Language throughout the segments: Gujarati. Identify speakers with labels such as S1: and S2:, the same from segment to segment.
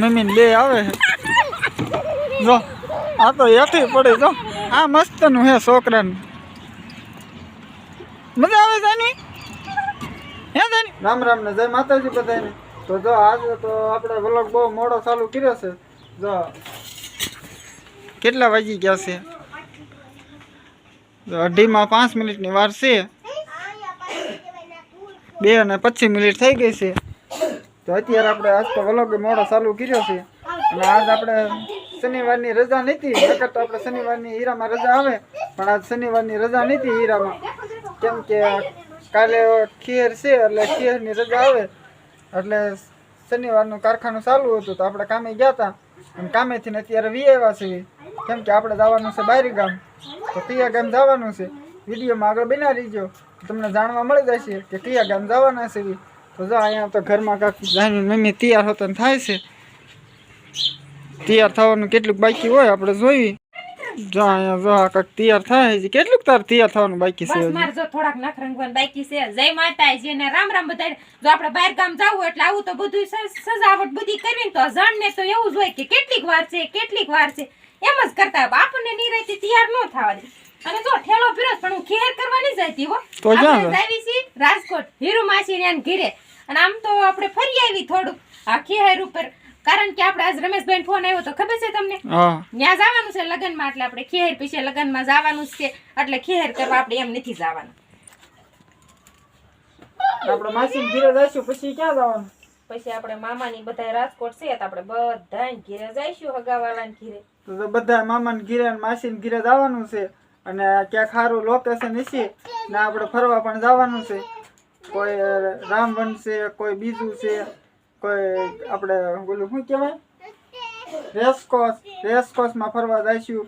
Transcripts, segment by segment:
S1: મમ્મી લે આવે છે. જો આ તો હેઠી પડે જો. આ મસ્તનું હે છોકરાને. મજા આવે છે આની હે જાની? રામ રામ ને જય માતાજી બધાને તો જો આજે તો આપણે વ્લોગ બહુ મોડો ચાલુ કર્યો છે. જો. કેટલા વાગી ગયા છે? જો અઢીમાં પાંચ મિનિટની વાર છે. બે અને પચીસ મિનિટ થઈ ગઈ છે. તો અત્યારે આપણે આજ તો વ્લોગ મોડો ચાલુ કર્યો છે. અને આજ આપણે શનિવારની રજા નથી. નકર તો આપણે શનિવારની હીરામાં રજા આવે. પણ આજ શનિવારની રજા નથી હીરામાં. કેમ કે કાલે ખીર છે, એટલે ખીરની રજા આવે. એટલે શનિવારનું કારખાનું ચાલુ હતું તો આપણે કામે ગયા હતા અને કામેથી અત્યારે વી આવ્યા છીએ કેમ કે આપણે જવાનું છે બારી ગામ. તો કયા ગામ જવાનું છે. વિડીયોમાં આગળ બનાવી દીજો તમને જાણવા મળી જશે કે કયા ગામ જવાના છે. તો જો અહીંયા તો ઘરમાં કાંક જાની મમ્મી તૈયાર હોતા થાય છે. તૈયાર થવાનું કેટલુંક બાકી હોય આપણે જોઈ. જો અહીંયા જો આ કાંક તૈયાર થાય છે કેટલુંક તાર તૈયાર થવાનું બાકી છે
S2: મારે જો થોડાક નખ રંગવાનું બાકી છે. જય માતાજી અને રામ રામ બધા જો આપણે બહાર ગામ જવું એટલે આવું તો બધું સજાવટ બધી કરવી તો જણને તો એવું જ હોય કે કેટલીક વાર છે કેટલીક વાર છે. એમ જ કરતા. આપણને નિરાયતી તૈયાર ન થવા દે અને જો ઠેલો પીરો પણ હું ખેર કરવા નહીં જતી હો.
S1: તો?
S2: જાવી છીએ રાજકોટ હીરુ માસી ને ઘીરે. અને આમ તો આપણે ફરી આવી થોડુંક આખી હાર ઉપર. કારણ કે આપણે આજ રમેશભાઈ ફોન આવ્યો તો ખબર છે તમને? ત્યાં જવાનું છે લગ્નમાં એટલે આપણે ખેર પીછે લગ્નમાં જવાનું છે. એટલે ખેર કરવા આપણે એમ નથી જવાનું.
S1: આપણે માસી ઘીરે જઈશું પછી ક્યાં જવાનું?
S2: પછી આપણે મામાની બધા રાજકોટ છે તો આપણે બધા ઘેરે જઈશું હગાવાળાને ઘેરે.
S1: તો બધા મામાને ઘીરે અને માસીને ઘીરે જવાનું છે. અને ક્યાંક સારું લોકેશન હશે ને આપણે ફરવા પણ જવાનું છે. કોઈ રામવન છે કોઈ બીજું છે કોઈ આપણે બોલું શું કહેવાય? રેસકોસ રેસકોસમાં ફરવા જઈશું.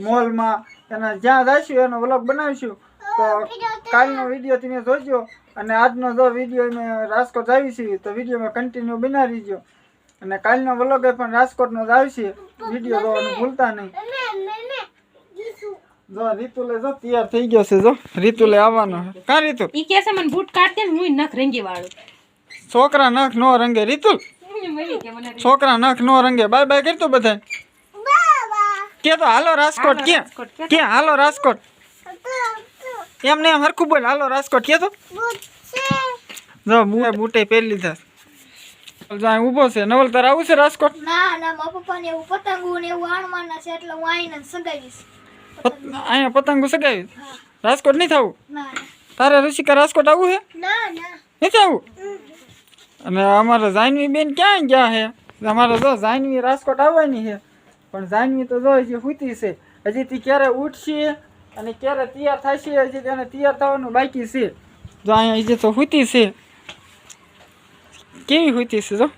S2: મોલમાં
S1: અને જ્યાં જઈશું એનો વ્લોગ બનાવીશું. તો કાલનો વીડિયો તમે જોજો. અને આજનો જો વીડિયો મેં રાજકોટ આવી છે તો વિડીયોમાં કન્ટિન્યુ બનાવી રહીજો અને કાલનો વ્લોગ પણ રાજકોટનો જ આવશે. વીડિયો જોવાનું ભૂલતા નહીં. જો રીતુલે જો તૈયાર થઈ ગયો છે જો રીતુલે આવવાનો છે કાં રીતુ
S2: ઈ કે છે મને બૂટ કાઢ દે ને હું નખ રંગી વાળું
S1: છોકરા નખ નો રંગે રીતુલ
S2: મમ્મી કે મને
S1: છોકરા નખ નો રંગે બાય બાય કરતો બધા કે તો હાલો રાજકોટ ક્યાં
S2: રાજકોટ ક્યાં?
S1: ક્યાં હાલો રાજકોટ એમ ને એમ હરખું બોલ હાલો રાજકોટ કે તો? જો બુએ બૂટે પહેરી લીધા. જો અહીં ઊભો છે. નવલ તારે આવું છે રાજકોટ?
S3: ના ના મારા પપ્પાને એવું પતંગો ને એવું આણવાના છે એટલે હું આવીને જ સગાવીશ.
S1: પત- અહીંયા પતંગો સગાવી રાજકોટ નહીં થવું. તારે ઋષિકા રાજકોટ આવવું છે
S3: નહીં
S1: થવું? આવું અને અમારે જાનવી બેન ક્યાં ગયા છે અમારે જો જાનવી રાજકોટ આવવાની છે પણ જાનવી તો જો હજી સૂતી છે. હજી તી ક્યારે ઉઠશે અને ક્યારે તૈયાર થશે હજી તેને તૈયાર થવાનું બાકી છે. જો અહીંયા હજી તો સૂતી છે. કેવી સૂતી છે જો?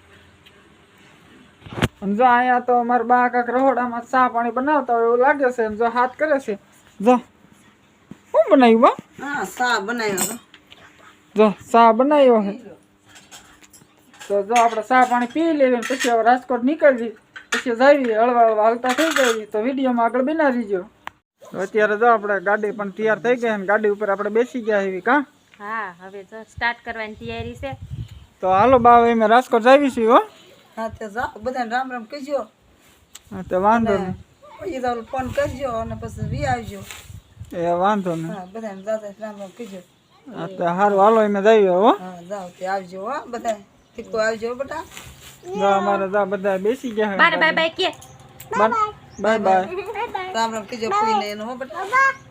S1: જો અહીંયા તો અમારા બા કાંક રહોડામાં ચા પાણી બનાવતા હોય એવું લાગે છે જો હાથ કરે છે. જો. શું બનાવ્યું બા
S4: હા સા બનાવ્યો
S1: જો ચા બનાવ્યો છે. તો જો આપણે ચા પાણી પી લેવી ને પછી હવે રાજકોટ નીકળવી પછી જાવી હળવા હળવા હલતા થઈ ગઈ તો વિડીયોમાં આગળ બના રહીજો. અત્યારે જો આપણે ગાડી પણ તૈયાર થઈ ગઈ ગાડી ઉપર આપણે બેસી ગયા એવી કાં?
S2: હા હવે જો સ્ટાર્ટ કરવાની તૈયારી છે.
S1: તો હાલો બા હવે અમે રાજકોટ જાવીશું હો.
S4: હા તે જાઓ બધાને રામ રામ કહેજો.
S1: હા તો વાંધો નહીં.
S4: પછી તો ફોન કરજો અને પછી વી આવજો.
S1: એ વાંધો નહીં.
S4: હા બધાને દાદા રામ રામ કહેજો.
S1: હા તો સારું હાલો અમે જઈએ હો.
S4: હા જાઓ તે આવજો હો બધા ઠીકો આવજો બેટા.
S1: જો અમારે જા બધા બેસી ગયા
S2: બાય બાય બાય કે.
S1: Bye bye.
S4: રામ રામ કહેજો એનું હો બેટા.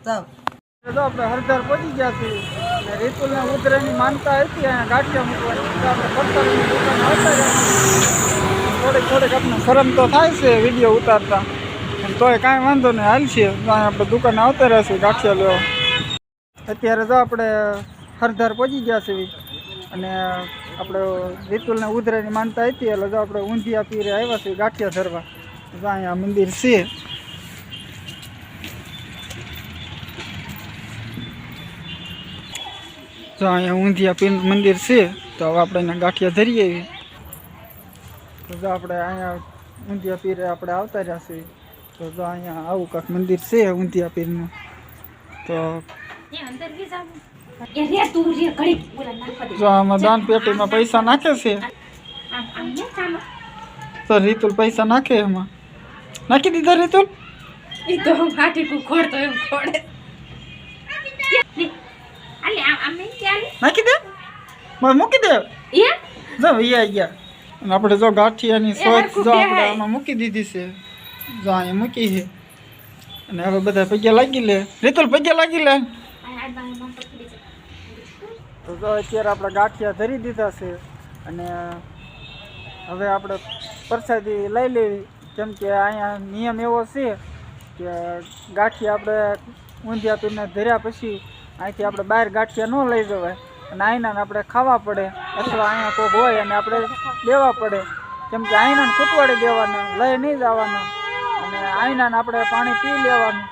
S4: જાઓ.
S1: તો આપણે હરદાર પહોંચી ગયા છીએ. રીતુલને ઉતરેની માનતા હતી, અહીંયા ગાંઠિયા આપણે થોડીક થોડીક આપણે શરમ તો થાય છે, વીડિયો ઉતારતા. તોય કાંઈ વાંધો નહીં, હાલ છે તો આપણે દુકાને આવતા રહેશું ગાંઠિયા લેવા. અત્યારે તો આપણે હરદાર પહોંચી ગયા છીએ. અને આપણે રીતુલને ઉધરેની માનતા હતી, એટલે જો આપણે ઊંધિયા પીરે આવ્યા છીએ, ગાંઠિયા ધરવા. અહીંયા મંદિર છે. તો અહીંયા ઊંધિયા પીર મંદિર છે. તો હવે આપણે અહીંયા ગાંઠિયા ધરીએ. તો જો આપણે અહીંયા ઊંધિયા પીરે આપણે આવતા રહ્યા છીએ. તો જો અહીંયા આવું કાંક મંદિર છે ઊંધિયા પીરનું તો જો આમાં દાન પૈસા નાખે છે. તો રીતુલ પૈસા નાખે એમાં. નાખી દીધા રીતુલ?
S2: એ તો ખોડતો એમ ખોડે આલે આમ આમ નહીં ચાલે
S1: નાખી દે? મૂકી દે? જો વૈયા ગયા. અને આપણે જો ગાંઠિયાની સોચ જો આપણે. આમાં મૂકી દીધી છે. જો અહીંયા મૂકી છે. અને હવે બધા પૈયા લાગી લે. રીતુલ પૈયા લાગી લે. તો જો અત્યારે આપણે ગાંઠિયા ધરી દીધા છે. અને હવે આપણે પ્રસાદી લઈ લેવી. કેમ કે અહીંયા નિયમ એવો છે કે ગાંઠિયા આપણે ઊંધિયા પીને ધર્યા પછી અહીંથી આપણે બહાર ગાંઠિયા ન લઈ જવાય. અને આઈનાને આપણે ખાવા પડે અથવા અહીંયા કોઈક હોય અને આપણે દેવા પડે. કેમ કે આઈનાને કૂટવાડે દેવાના, લઈ નહીં જવાના. અને આઈનાને આપણે પાણી પી લેવાનું.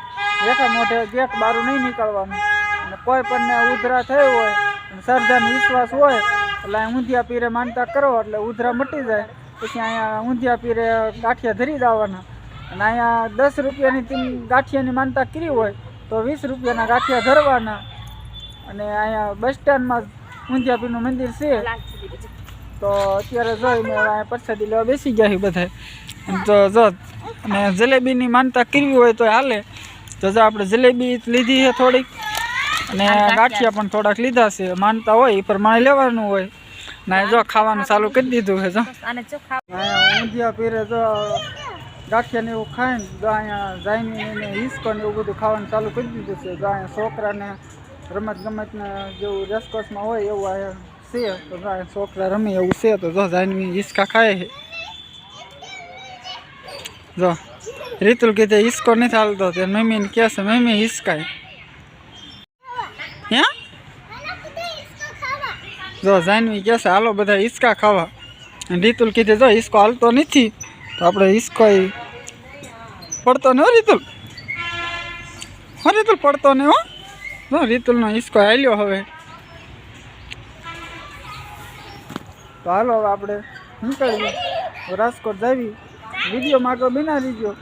S1: જેઠા મોઢે ગેટ બારું નહીં નીકળવાનું. અને કોઈ પણ ઉધરા થઈ હોય, અને વિશ્વાસ હોય, એટલે અહીં ઊંધિયા પીરે માનતા કરો, એટલે ઉધરા મટી જાય. પછી અહીંયા ઊંધિયા પીરે ગાંઠિયા ધરી જવાના. અને અહીંયા દસ રૂપિયાની ગાંઠિયાની માનતા કરી હોય, તો વીસ રૂપિયાના ગાંઠિયા ધરવાના. અને અહીંયા બસ સ્ટેન્ડમાં ઊંધિયાપીનું મંદિર છે. તો અત્યારે જોઈને અહીંયા પરસાદી લેવા બેસી ગયા છે બધા. અને તો જો અને જલેબીની માનતા કરવી હોય તો હાલે. તો જો આપણે જલેબી લીધી છે થોડીક. અને ગાંઠિયા પણ થોડાક લીધા છે. માનતા હોય એ પ્રમાણે લેવાનું હોય. ના જો ખાવાનું ચાલુ કરી દીધું છે જો. ઊંધિયા પીરે જો ગાંઠિયા ને એવું ખાય ને તો અહીંયા જાઈને હિસ્કો ને એવું બધું ખાવાનું ચાલુ કરી દીધું છે. જો અહીંયા છોકરાને રમત ગમતને જેવું રેસકોર્સમાં હોય એવું આ છે, તો છોકરા રમે એવું છે, તો જો જાનવી હિસકા ખાય છે. જો, રીતુલ કીધે હિસકો નથી હાલતો, તે મમ્મીને કહે છે, મમ્મી હિસકાય. હે? જો જાનવી કહે છે, હાલો બધા હિસકા ખાવા. રીતુલ કીધે, જો હિસકો હાલતો નથી, તો આપણે હિસકો પડતો ને રીતુલ. હો રીતુલ, પડતો ને હો? રીતુલનો હિસ્કો હાલ્યો હવે તો હાલો આપણે નીકળીએ રાજકોટ જાવી વિડીયોમાં આગળ બિના રહીજો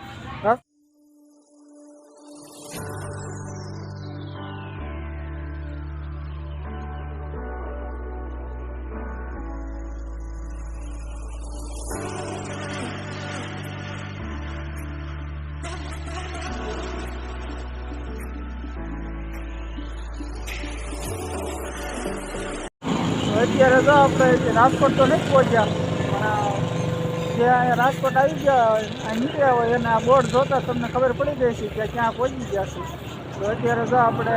S1: અત્યારે તો આપણે રાજકોટ તો નથી પહોંચ્યા, પણ જે અહીંયા રાજકોટ આવી ગયા નીકળ્યા હોય, એના બોર્ડ જોતા તમને ખબર પડી ગઈ છે કે ક્યાં પહોંચી ગયા છે. તો અત્યારે જો આપણે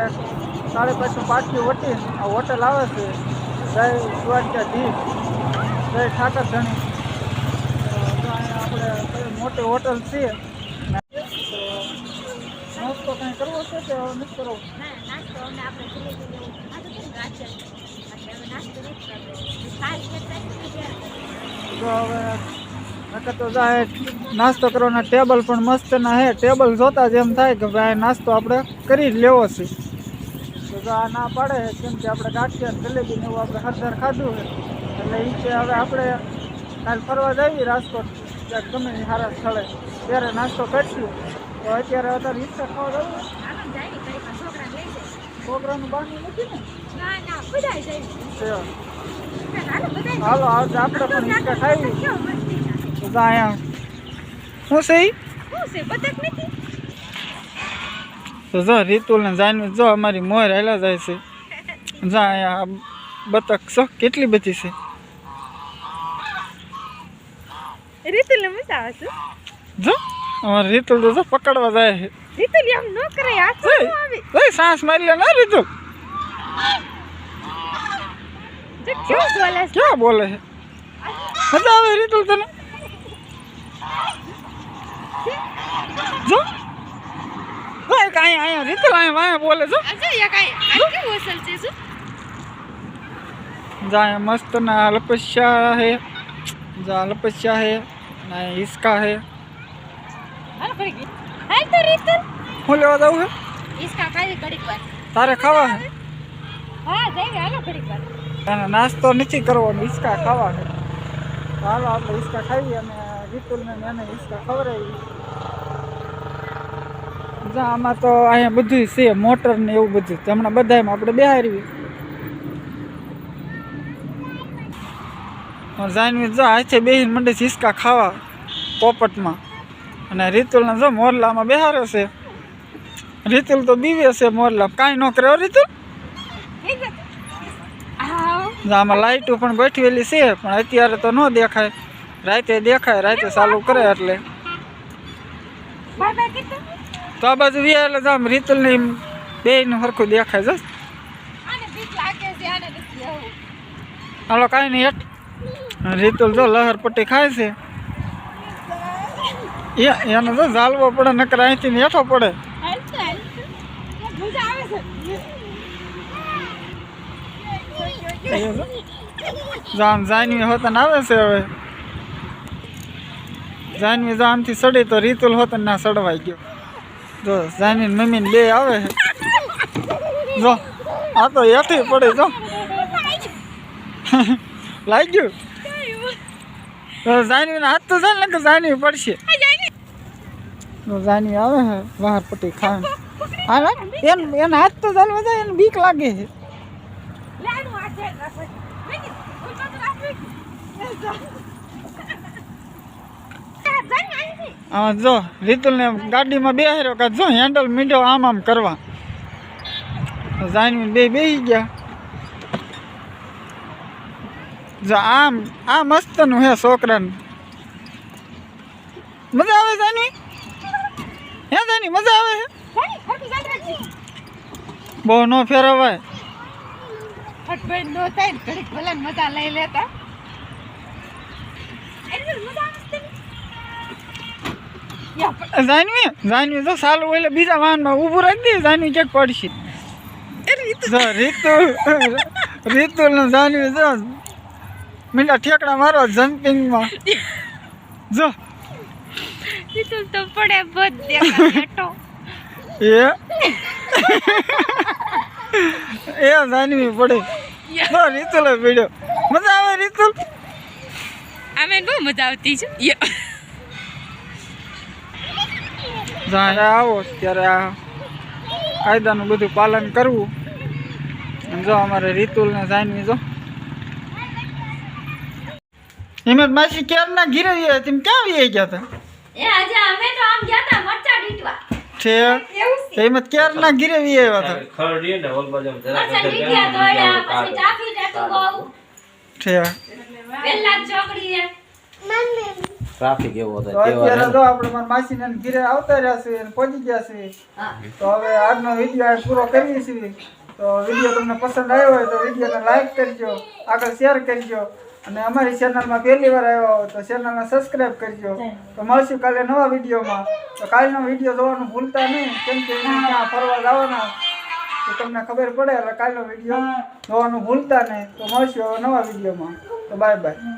S1: સાડે પાંચ પાછી વટી, આ હોટલ આવે છે, જય ધી જય ઠાકર ધણી તો આપણે મોટી હોટલ છે. તો નાસ્તો કંઈ કરવો છે કે નથી કરવો? તો હવે તો જાય નાસ્તો કરવાના ટેબલ પણ મસ્ત ના હે. ટેબલ જોતા જ એમ થાય કે ભાઈ નાસ્તો આપણે કરી જ લેવો છે. તો જો આ ના પાડે કેમ કે આપણે ગાંઠિયા જલેબી ને એવું આપણે હરદર ખાધું છે એટલે એ છે હવે આપણે કાલ ફરવા જઈએ રાજકોટ. ક્યાંક ગમે સારા સ્થળે. ત્યારે નાસ્તો કરીશું. તો અત્યારે અત્યારે રિક્ષા ખાવા જવું છોકરાનું બાનું નથી ને. હાલો આજ આપણે પણ રિક્ષા ખાવી તો જો અહીંયા. શું છે ઈ? તો જો રીતુલ ને જો અમારી મોર હાલ્યા જાય છે. જો અહીંયા બતક છો? કેટલી બધી છે?
S2: રીતુલ મજા આવે છે?
S1: જો અમારે રીતુલ તો જો પકડવા જાય છે.
S2: રીતુલ આમ ન કરે આ
S1: ઓય, ઓય સાસ મારી લે ના રીતુલ. ક્યાં બોલે છે? મજા આવે રીતુલ તને. જો. કોઈ કાંઈ અહીંયા રીતુલ અહીંયા વાયા બોલે
S2: છો. જાય મસ્ત ના લપસ્યા
S1: હે.
S2: જા લપસ્યા
S1: તારે ખાવા હા
S2: જઈ હાલો ઘડીક વાર.
S1: અને નાસ્તો નથી કરવાનો હિસકા ખાવા છે. હાલો, આપણે હિસકા ખાઈએ અને વિપુલને એને હિસકા ખવડાવી. જા આમાં તો અહીંયા બધું છે, મોટર ને એવું બધું. હમણાં બધામાં આપણે બેહારવી. જાનવી, જો હાથે બેહીને મંડે છે હિસકા ખાવા પોપટમાં. અને રીતુલને જો મોરલામાં બેહારે છે. રીતુલ તો બીવે છે મોરલા કાંઈ ન કરે હો રીતુલ? આમાં લાઇટો પણ ગોઠવેલી છે પણ અત્યારે તો ન દેખાય. રાતે દેખાય રાતે ચાલુ કરે એટલે. તો આ બાજુ વ્યા એટલે જામ રીતુલની બેયનું સરખું દેખાય જ. હાલો કાંઈ નહીં હેઠ. રીતુલ જો લહેર પટ્ટી ખાય છે. એ- એને તો ઝાલવો પડે નકર અહીંથી ને હેઠો પડે
S2: હાલતો હાલતો મજા આવે છે
S1: જામ જાનવી હોતન આવે છે હવે. જાનવી જો આમથી સડી તો રીતુલ હોતન ના સડવાઈ ગયો. જો જાનવી મમ્મી બે આવે છે. જો, આ તો એથી પડે, જો. લાગ્યું તો જાનવી હાથ તો જાય ને કે જાનવી પડશે. તો જાનવી આવે છે બહાર પટી ખાવાનું. હા એન એના હાથ તો ચાલવા જાય, એને બીક લાગે છે
S2: લાડુ આ છે રાખો મેગી કોઈ બાજુ રાખવી
S1: આ જો રીતુલને ગાડીમાં બેહાર્યો કે જો હેન્ડલ મીંડો આમ આમ કરવા. જાનવી બે બેહી ગયા. જો આમ આ મસ્તનું હે છોકરાને. મજા આવે જાનવી? હે જાની મજા આવે હે? બહુ ન ફેરવાય.
S2: ફટફટ નો થાય ને ઘડીક ભલે મજા લઈ લેતા.
S1: જાનવી જાનવી જો સાલું એટલે બીજા વાહનમાં ઊભું રાખી દે જાનવી ક્યાંક પડશે. રીતુ રીતુલ ને જાનવી જો મીંડા ઠેકડા મારો જમ્પિંગમાં. જો.
S2: તીતું તો પડે બધ
S1: એ? એ જાનવી પડે. જો રીતુલે પીડ્યો. મજા આવે રીતુલ?
S2: અમે બહુ મજા આવતી છે.
S1: જ્યારે આવો ત્યારે આ કાયદાનું બધું પાલન કરવું. જો અમારે રીતુલ ને જાનવી જો. હિંમત માસી ક્યારના ઘીરે ગયા તમે ક્યાં ગયા હતા
S3: એ આજે અમે તો આમ ગયા તા મરચા ડીટવા.
S1: છે? હિંમત ક્યારના ઘીરે વી આવ્યા હતા?
S5: ખરડી ને ઓલ બાજુ જરા
S3: પછી ચાફી ટાટુ ગયું
S1: છે.
S3: વેલા ચોકડીએ
S5: ટ્રાફિક એવો હતો
S1: તો અત્યારે આપણે મારા માસીને ઘીરે આવતા રહ્યા છે અને પહોંચી ગયા છે તો હવે આજનો વીડિયો પૂરો કરીએ છીએ. તો વીડિયો તમને પસંદ આવ્યો હોય તો વિડીયોને લાઈક કરજો આગળ શેર કરજો. અને અમારી ચેનલમાં પહેલી વાર આવ્યો હોય તો ચેનલને સબસ્ક્રાઈબ કરજો. તો મળશું કાલે નવા વિડીયોમાં. તો કાલનો વીડિયો જોવાનું ભૂલતા નહીં. કેમ કે ત્યાં ફરવા જવાના? તો તમને ખબર પડે એટલે કાલનો વીડિયો જોવાનું ભૂલતા નહીં. તો મળશું હવે નવા વિડીયોમાં. તો બાય બાય.